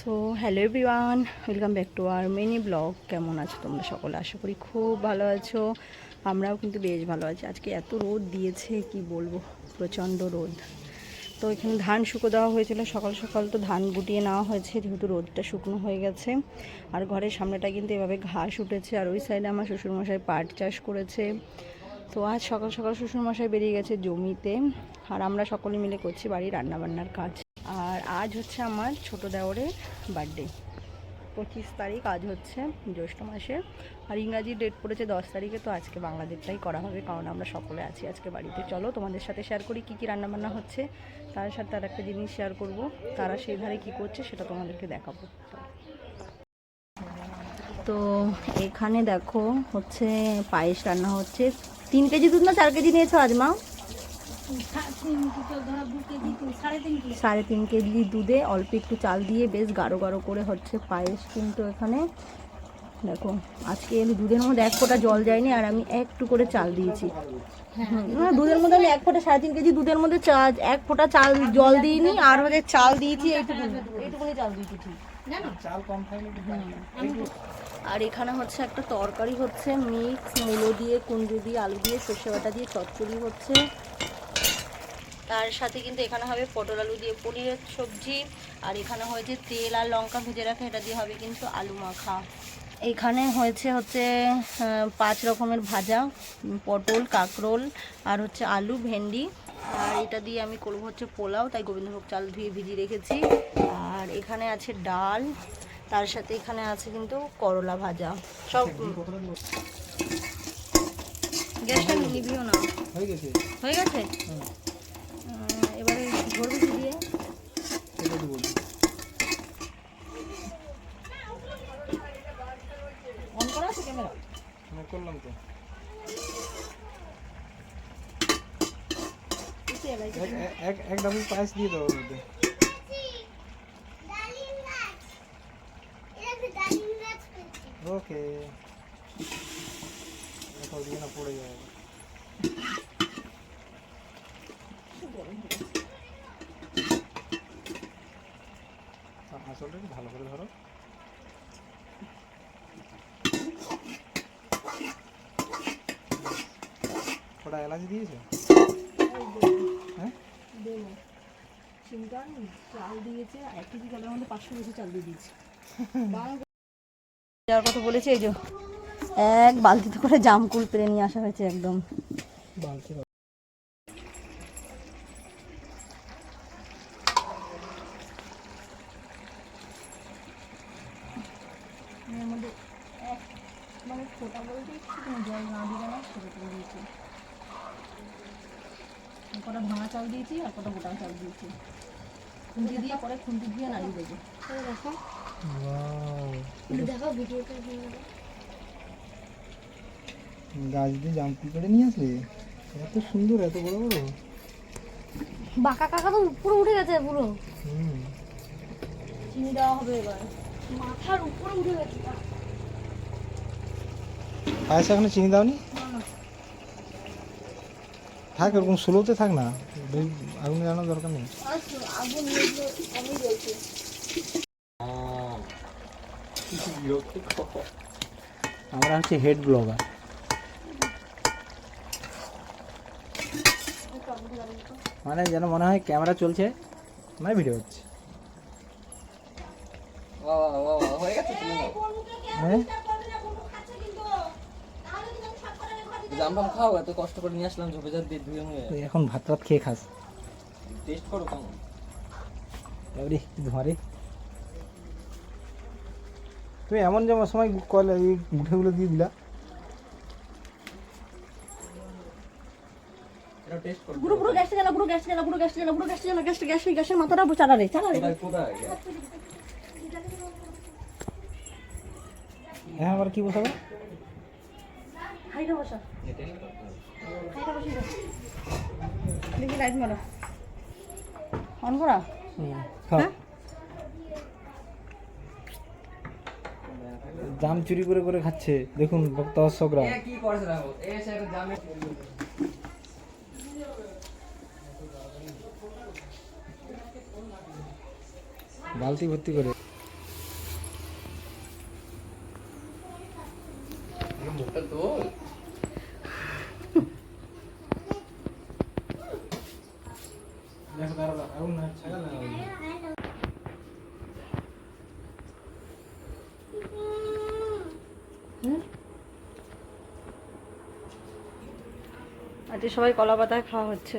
So hello everyone welcome back to our mini blog কেমন আছো তোমরা সকলে? আশা করি খুব ভালো আছো। আমরাও কিন্তু বেশ ভালো আছি। আজকে এত রোদ দিয়েছে, কি বলব? প্রচণ্ড রোদ। তো এখানে ধান শুকো দেওয়া হয়েছিল। সকাল সকাল তো ধান গুটিয়ে নেওয়া হয়েছে, যেহেতু রোদটা শুকনো হয়ে গেছে। আর ঘরের সামনেটা কিন্তু এভাবে ঘাস উঠেছে, আর ওই সাইডে আমার শ্বশুরমশাই পাট চাষ করেছে। তো আজ সকাল সকাল শ্বশুরমশাই বেরিয়ে গেছে জমিতে। আর আমরা সকলে মিলে করছি বাড়ির রান্নাবান্নার কাজ। আর আজ হচ্ছে আমার ছোট দেওরের বার্থডে পঁচিশ তারিখ, আজ হচ্ছে জ্যৈষ্ঠ মাসে আর ইংরাজি ডেট পড়েছে দশ তারিখে, তো আজকে বাংলা ডেটটাই করা হবে, কারণ আমরা সকলে আছি আজকে বাড়িতে। চলো তোমাদের সাথে শেয়ার করি কী কী রান্নাবান্না হচ্ছে। তার সাথে আর একটা জিনিস শেয়ার করব, তারা সেই ধারে কী করছে সেটা তোমাদেরকে দেখাবো। তো এখানে দেখো হচ্ছে পায়েস রান্না হচ্ছে। তিন কেজি দুধ না চার কেজি নিয়েছো আজ মা? সাড়ে তিন কেজি দুধে অল্প একটু চাল দিয়ে বেশ গাঢ় গাঢ় করে হচ্ছে পায়েস কিন্তু এখানে দেখো আজকে আমি দুধের মধ্যে এক ফোঁটা জল যায়নি আর আমি একটু করে চাল দিয়েছি। না, দুধের মধ্যে আমি এক ফোঁটা সাড়ে তিন কেজি দুধের মধ্যে চা এক ফোঁটা চাল জল দিইনি আর হচ্ছে চাল দিয়েছি এইটুকুনি এইটুকুনি চাল দিয়েছি ঠিক। আর এখানে হচ্ছে একটা তরকারি হচ্ছে মিক্স মুলো দিয়ে কুঞ্জু দিয়ে আলু দিয়ে সর্ষে বাটা দিয়ে চচ্চড়ি হচ্ছে। তার সাথে কিন্তু এখানে হবে পটল আলু দিয়ে পনিরের সবজি আর এখানে হয়েছে তেল আর লঙ্কা ভেজে রাখা এটা দিয়ে হবে কিন্তু আলু মাখা। এখানে হয়েছে হচ্ছে পাঁচ রকমের ভাজা পটল কাঁকরোল আর হচ্ছে আলু ভেন্ডি। আর এটা দিয়ে আমি করব হচ্ছে পোলাও তাই গোবিন্দভোগ চাল ধুয়ে ভিজিয়ে রেখেছি। আর এখানে আছে ডাল তার সাথে এখানে আছে কিন্তু করলা ভাজা। সব গ্যাসটা নিভিও না। হয়ে গেছে? হয়ে গেছে? আহ, এবারে ধরবি কি দিয়ে সেটা তো বলছি অন করা আছে ক্যামেরা আমি করলাম তো এক এক- এক এক ডাবল পায়েস দিয়ে দাও ওর মধ্যে ওকে দেখো দিয়ে না পড়ে যাবে আসলটা একটু ভালো করে ধরো এলাচ দিয়েছে? হ্যাঁ? দেবো। সিমটান চাল দিয়েছে এক কেজি চালের মধ্যে পাঁচশো বেশি চাল দিয়ে দিয়েছে। যাওয়ার কথা বলেছে এই যে এক বালতিতে করে জামকুল পেরে নিয়ে আসা হয়েছে একদম। বালতি মানে ফোটা বলতে একটু জল না দিলে না সেটা করে দিয়েছি। কটা ভাঙা চাল দিয়েছি আর কটা গোটা চাল দিয়েছি। খুন্তি দিয়ে পরে খুন্তি দিয়ে নাড়িয়ে দেবো। দেখো দেখো ভিডিওটা গাছ দিয়ে জামফুল করে নিয়ে আসলে? এত সুন্দর এত বড় বড়। বাঁকা কাকা তো উপরে উঠে গেছে পুরো। হুম। চিনি দেওয়া হবে এবার। মাথার উপরে উঠে গেছে। পায়েসে এখনও চিনি দাওনি? থাক এরকম স্লোতে থাক না। আগুন জানার দরকার নেই। আগুন নিয়ে আমি বলছি আমরা হচ্ছে হেড ব্লগার মানে যেন মনে হয় ক্যামেরা চলছে মানে ভিডিও হচ্ছে। হ্যাঁ? জামবাম খাও এত কষ্ট করে নিয়ে আসলাম ঝোপে দিয়ে ধুয়ে মুয়ে তুই এখন ভাত টাত খেয়ে খাস। টেস্ট করো কেমন? এবারে ধরে। তুমি এমন যেমন সময় কল এই মুঠেগুলো দিয়ে দিলা। পুরো গ্যাসটা জ্বালা পুরো গ্যাসটা জ্বালা পুরো গ্যাসটা জ্বালা পুরো গ্যাসটা জ্বালা গ্যাসটা গ্যাস গ্যাসের মাথাটা চালা রে চালা রে। হ্যাঁ আবার কি বসাবো হাইটা বসা। হাইটা বসি দেখি লাইট মারো। অন করা? হ্যাঁ? জাম চুরি করে করে খাচ্ছে। দেখুন ভক্ত জামে বালতি ভর্তি করে মুখটা তো দেখো দাঁড়া দাঁড়া আগুন না ছাগা লাগাবো আজকে সবাই কলা পাতায় খাওয়া হচ্ছে।